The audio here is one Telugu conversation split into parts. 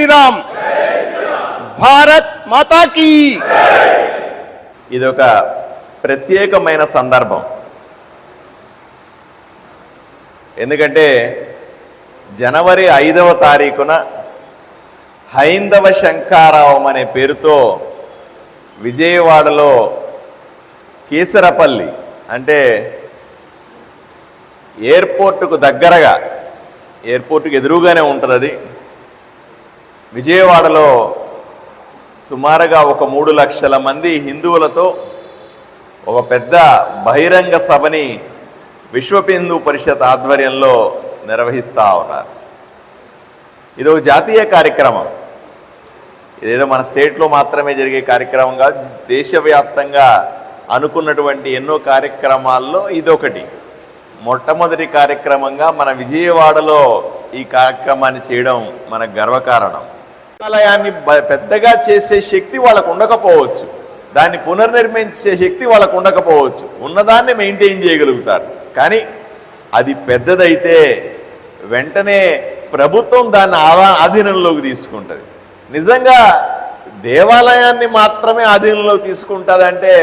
శ్రీరామ్. భారత్ మాతాకి. ఇది ఒక ప్రత్యేకమైన సందర్భం. ఎందుకంటే జనవరి ఐదవ తారీఖున హైందవ శంకారావం అనే పేరుతో విజయవాడలో కేసరపల్లి అంటే ఎయిర్పోర్టుకు దగ్గరగా ఎయిర్పోర్టుకు ఎదురుగానే ఉంటుంది అది విజయవాడలో సుమారుగా ఒక మూడు లక్షల మంది హిందువులతో ఒక పెద్ద బహిరంగ సభని విశ్వ హిందూ పరిషత్ ఆధ్వర్యంలో నిర్వహిస్తూ ఉన్నారు. ఇది ఒక జాతీయ కార్యక్రమం. ఇదేదో మన స్టేట్లో మాత్రమే జరిగే కార్యక్రమం కాదు దేశవ్యాప్తంగా అనుకున్నటువంటి ఎన్నో కార్యక్రమాల్లో ఇదొకటి. మొట్టమొదటి కార్యక్రమంగా మన విజయవాడలో ఈ కార్యక్రమాన్ని చేయడం మన గర్వకారణం. దేవాలయాన్ని పెద్దగా చేసే శక్తి వాళ్ళకు ఉండకపోవచ్చు. దాన్ని పునర్నిర్మించే శక్తి వాళ్ళకు ఉండకపోవచ్చు. ఉన్నదాన్ని మెయింటైన్ చేయగలుగుతారు. కానీ అది పెద్దదైతే వెంటనే ప్రభుత్వం దాన్ని ఆధీనంలోకి తీసుకుంటుంది. నిజంగా దేవాలయాన్ని మాత్రమే ఆధీనంలోకి తీసుకుంటుందంటే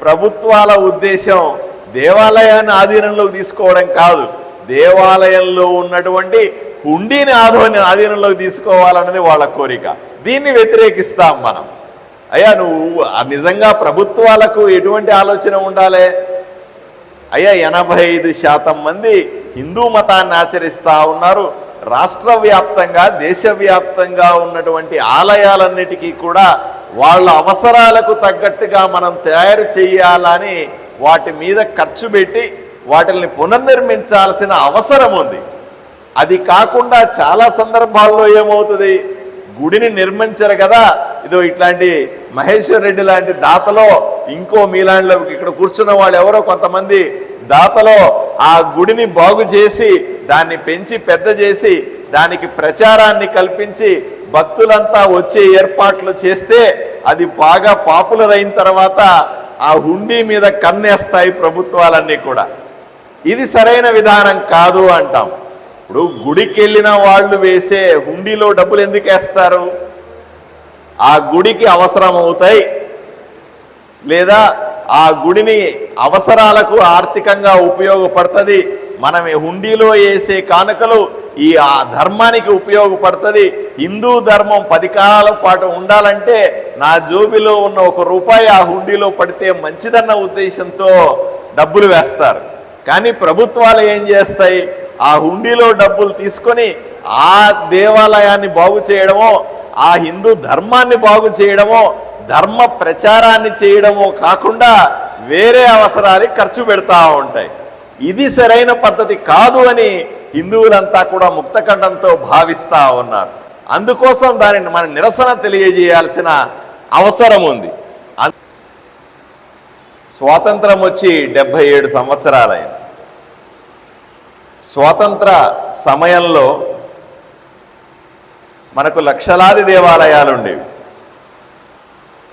ప్రభుత్వాల ఉద్దేశం దేవాలయాన్ని ఆధీనంలోకి తీసుకోవడం కాదు. దేవాలయంలో ఉన్నటువంటి హుండీని ఆధోని ఆధీనంలోకి తీసుకోవాలన్నది వాళ్ళ కోరిక. దీన్ని వ్యతిరేకిస్తాం మనం. అయ్యా నువ్వు నిజంగా ప్రభుత్వాలకు ఎటువంటి ఆలోచన ఉండాలి? అయ్యా ఎనభై ఐదు శాతం మంది హిందూ మతాన్ని ఆచరిస్తూ ఉన్నారు. రాష్ట్ర వ్యాప్తంగా దేశవ్యాప్తంగా ఉన్నటువంటి ఆలయాలన్నిటికీ కూడా వాళ్ళ అవసరాలకు తగ్గట్టుగా మనం తయారు చేయాలని వాటి మీద ఖర్చు పెట్టి వాటిని పునర్నిర్మించాల్సిన అవసరం ఉంది. అది కాకుండా చాలా సందర్భాల్లో ఏమవుతుంది? గుడిని నిర్మించరు కదా? ఇదో ఇట్లాంటి మహేశ్వర్ రెడ్డి లాంటి దాతలో ఇంకో మీలాంటిలో ఇక్కడ కూర్చున్న వాళ్ళు ఎవరో కొంతమంది దాతలో ఆ గుడిని బాగు చేసి దాన్ని పెంచి పెద్ద చేసి దానికి ప్రచారాన్ని కల్పించి భక్తులంతా వచ్చే ఏర్పాట్లు చేస్తే అది బాగా పాపులర్ అయిన తర్వాత ఆ హుండీ మీద కన్నేస్తాయి ప్రభుత్వాలన్నీ కూడా. ఇది సరైన విధానం కాదు అంటాం. ఇప్పుడు గుడికి వెళ్ళిన వాళ్ళు వేసే హుండీలో డబ్బులు ఎందుకు వేస్తారు? ఆ గుడికి అవసరం అవుతాయి. లేదా ఆ గుడిని అవసరాలకు ఆర్థికంగా ఉపయోగపడుతుంది. మనం హుండీలో వేసే కానుకలు ఈ ఆ ధర్మానికి ఉపయోగపడుతుంది. హిందూ ధర్మం పది కాలాల పాటు ఉండాలంటే నా జోబిలో ఉన్న ఒక రూపాయి ఆ హుండీలో పడితే మంచిదన్న ఉద్దేశంతో డబ్బులు వేస్తారు. కానీ ప్రభుత్వాలు ఏం చేస్తాయి? ఆ హుండీలో డబ్బులు తీసుకొని ఆ దేవాలయాన్ని బాగు చేయడమో ఆ హిందూ ధర్మాన్ని బాగు చేయడమో ధర్మ ప్రచారాన్ని చేయడమో కాకుండా వేరే అవసరాలకి ఖర్చు పెడతా ఉంటాయి. ఇది సరైన పద్ధతి కాదు అని హిందువులంతా కూడా ముక్తఖండంతో భావిస్తా ఉన్నారు. అందుకోసం దానిని మన నిరసన తెలియజేయాల్సిన అవసరం ఉంది. స్వాతంత్రం వచ్చి డెబ్భై ఏడు సంవత్సరాలైంది. స్వాతంత్ర సమయంలో మనకు లక్షలాది దేవాలయాలు ఉండేవి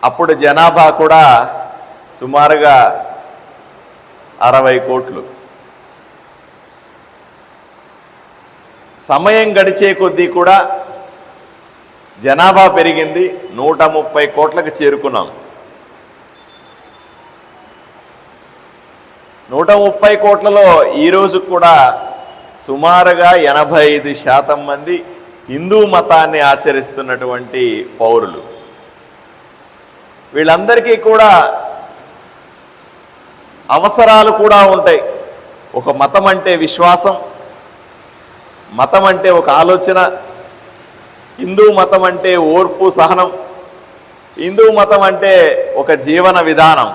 అప్పుడు జనాభా కూడా సుమారుగా అరవై కోట్లు. సమయం గడిచే కొద్దీ కూడా జనాభా పెరిగింది నూట ముప్పై కోట్లకు చేరుకున్నాం. నూట ముప్పై కోట్లలో ఈరోజు కూడా సుమారుగా ఎనభై ఐదు శాతం మంది హిందూ మతాన్ని ఆచరిస్తున్నటువంటి పౌరులు. వీళ్ళందరికీ కూడా అవసరాలు కూడా ఉంటాయి. ఒక మతం అంటే విశ్వాసం మతం అంటే ఒక ఆలోచన హిందూ మతం అంటే ఓర్పు సహనం హిందూ మతం అంటే ఒక జీవన విధానం.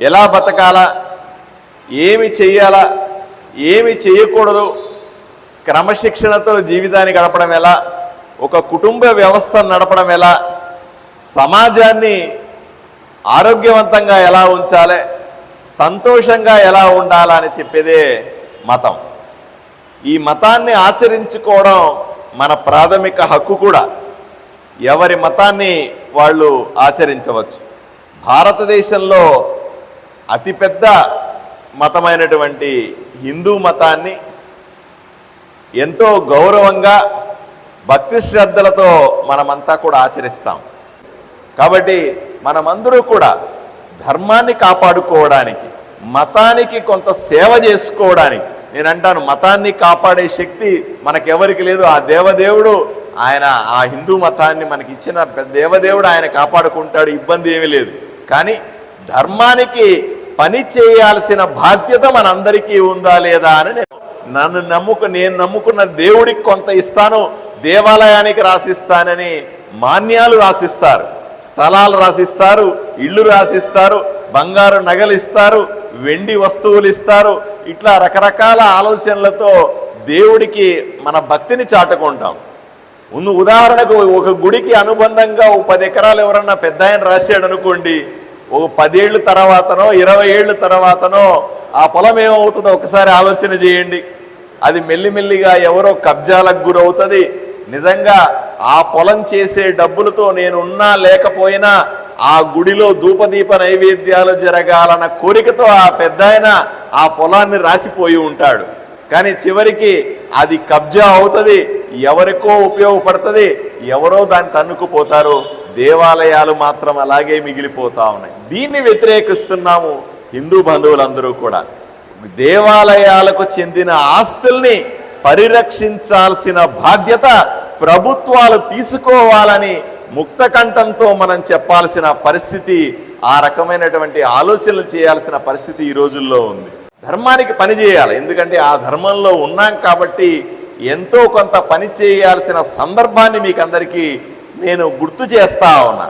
ఎలా బతకాలా ఏమి చెయ్యాలా ఏమి చేయకూడదు. క్రమశిక్షణతో జీవితాన్ని గడపడం ఎలా? ఒక కుటుంబ వ్యవస్థను నడపడం ఎలా? సమాజాన్ని ఆరోగ్యవంతంగా ఎలా ఉంచాలి? సంతోషంగా ఎలా ఉండాలని చెప్పేదే మతం. ఈ మతాన్ని ఆచరించుకోవడం మన ప్రాథమిక హక్కు కూడా. ఎవరి మతాన్ని వాళ్ళు ఆచరించవచ్చు. భారతదేశంలో అతిపెద్ద మతమైనటువంటి హిందూ మతాన్ని ఎంతో గౌరవంగా భక్తి శ్రద్ధలతో మనమంతా కూడా ఆచరిస్తాం. కాబట్టి మనమందరూ కూడా ధర్మాన్ని కాపాడుకోవడానికి మతానికి కొంత సేవ చేసుకోవడానికి నేను అంటాను మతాన్ని కాపాడే శక్తి మనకెవరికి లేదు. ఆ దేవదేవుడు ఆయన ఆ హిందూ మతాన్ని మనకి ఇచ్చిన దేవదేవుడు ఆయన కాపాడుకుంటాడు ఇబ్బంది ఏమీ లేదు. కానీ ధర్మానికి పని చేయాల్సిన బాధ్యత మనందరికీ ఉందా లేదా అని నేను నన్ను నమ్ముకు నేను నమ్ముకున్న దేవుడికి కొంత ఇస్తాను దేవాలయానికి రాసిస్తానని మాన్యాలు రాసిస్తారు స్థలాలు రాసిస్తారు ఇళ్ళు రాసిస్తారు బంగారు నగలు ఇస్తారు వెండి వస్తువులు ఇస్తారు ఇట్లా రకరకాల ఆలోచనలతో దేవుడికి మన భక్తిని చాటుకుంటాం. ముందు ఉదాహరణకు ఒక గుడికి అనుబంధంగా ఒక పది ఎకరాలు ఎవరన్నా పెద్ద ఆయన రాశాడు అనుకోండి ఓ పదేళ్ళు తర్వాతనో ఇరవై ఏళ్ళ తర్వాతనో ఆ పొలం ఏమవుతుందో ఒకసారి ఆలోచన చేయండి. అది మెల్లిమెల్లిగా ఎవరో కబ్జాలకు గురవుతుంది. నిజంగా ఆ పొలం చేసే డబ్బులతో నేను ఉన్నా లేకపోయినా ఆ గుడిలో ధూపదీప నైవేద్యాలు జరగాలన్న కోరికతో ఆ పెద్ద ఆ పొలాన్ని రాసిపోయి ఉంటాడు. కానీ చివరికి అది కబ్జా అవుతుంది. ఎవరికో ఉపయోగపడుతుంది. ఎవరో దాన్ని తన్నుకుపోతారు. దేవాలయాలు మాత్రం అలాగే మిగిలిపోతా ఉన్నాయి. దీన్ని వ్యతిరేకిస్తున్నాము హిందూ బంధువులందరూ కూడా. దేవాలయాలకు చెందిన ఆస్తుల్ని పరిరక్షించాల్సిన బాధ్యత ప్రభుత్వాలు తీసుకోవాలని ముక్తకంఠంతో మనం చెప్పాల్సిన పరిస్థితి ఆ రకమైనటువంటి ఆలోచనలు చేయాల్సిన పరిస్థితి ఈ రోజుల్లో ఉంది. ధర్మానికి పని చేయాలి. ఎందుకంటే ఆ ధర్మంలో ఉన్నాం కాబట్టి ఎంతో కొంత పని చేయాల్సిన సందర్భాన్ని మీకు అందరికీ నేను గుర్తు చేస్తా ఉన్నా.